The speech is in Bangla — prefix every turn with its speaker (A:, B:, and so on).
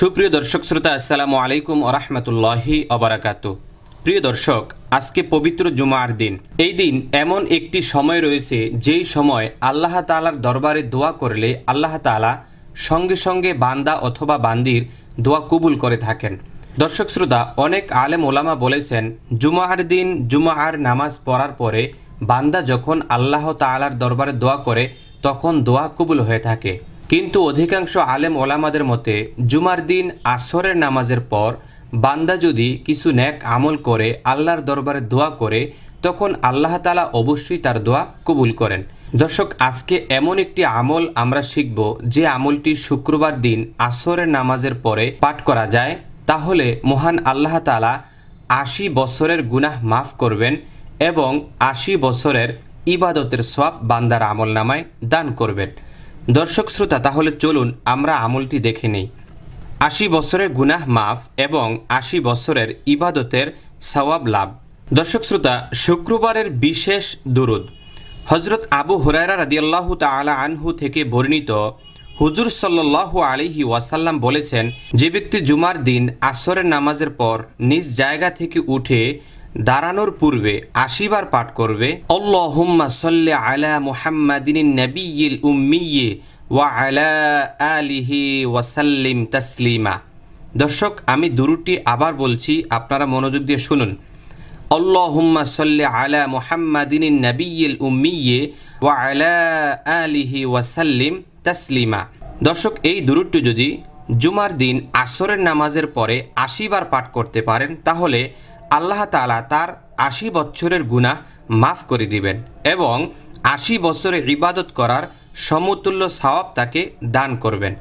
A: সুপ্রিয় দর্শক শ্রোতা, আসসালামু আলাইকুম আরহামতুল্লাহি অবরাকাত প্রিয় দর্শক, আজকে পবিত্র জুমার দিন। এই দিন এমন একটি সময় রয়েছে, যেই সময় আল্লাহ তালার দরবারে দোয়া করলে আল্লাহ তালা সঙ্গে সঙ্গে বান্দা অথবা বান্দির দোয়া কবুল করে থাকেন। দর্শক শ্রোতা, অনেক আলেম ওলামা বলেছেন, জুমার দিন জুমার নামাজ পড়ার পরে বান্দা যখন আল্লাহ তালার দরবারে দোয়া করে, তখন দোয়া কবুল হয়ে থাকে। কিন্তু অধিকাংশ আলেম ওলামাদের মতে, জুমার দিন আসরের নামাজের পর বান্দা যদি কিছু ন্যাক আমল করে, আল্লাহর দরবারে দোয়া করে, তখন আল্লাহ তালা অবশ্যই তার দোয়া কবুল করেন। দর্শক, আজকে এমন একটি আমল আমরা শিখব যে আমলটি শুক্রবার দিন আসরের নামাজের পরে পাঠ করা যায়। তাহলে মহান আল্লাহ তালা আশি বছরের গুনাহ মাফ করবেন এবং আশি বছরের ইবাদতের সব বান্দার আমল নামায় দান করবেন। দর্শক শ্রোতা, তাহলে চলুন আমরা আমলটি দেখে নেই। আশি বছরের গুনাহ মাফ এবং আশি বছরের ইবাদতের সওয়াব লাভ। দর্শক শ্রোতা, শুক্রবারের বিশেষ দুরুদ। হজরত আবু হুরায়রা রাদিয়াল্লাহু তাআলা আনহু থেকে বর্ণিত হুজুর সাল্লাল্লাহু আলাইহি ওয়াসাল্লাম বলেছেন, যে ব্যক্তি জুমার দিন আসরের নামাজের পর নিজ জায়গা থেকে উঠে দাঁড়ানোর পূর্বে আশিবার পাঠ করবে, আল্লাহুম্মা সাল্লি আলা মুহাম্মাদিন নবিয়্যিল উম্মিয়্যি ওয়া আলা আলিহি ওয়াসাল্লিম তাসলিমা। দর্শক, আমি দুরুটি আবার বলছি, আপনারা মনোযোগ দিয়ে শুনুন। আল্লাহুম্মা সাল্লি আলা মুহাম্মাদিন নবিয়্যিল উম্মিয়্যি ওয়া আলা আলিহি ওয়াসাল্লিম তাসলিমা। দর্শক, এই দুরুটি যদি জুমার দিন আসরের নামাজের পরে আশিবার পাঠ করতে পারেন, তাহলে আল্লাহ তালা তার আশি বছরের গুণা মাফ করে দিবেন এবং আশি বছরে ইবাদত করার সমতুল্য সওয়াব তাকে দান করবেন।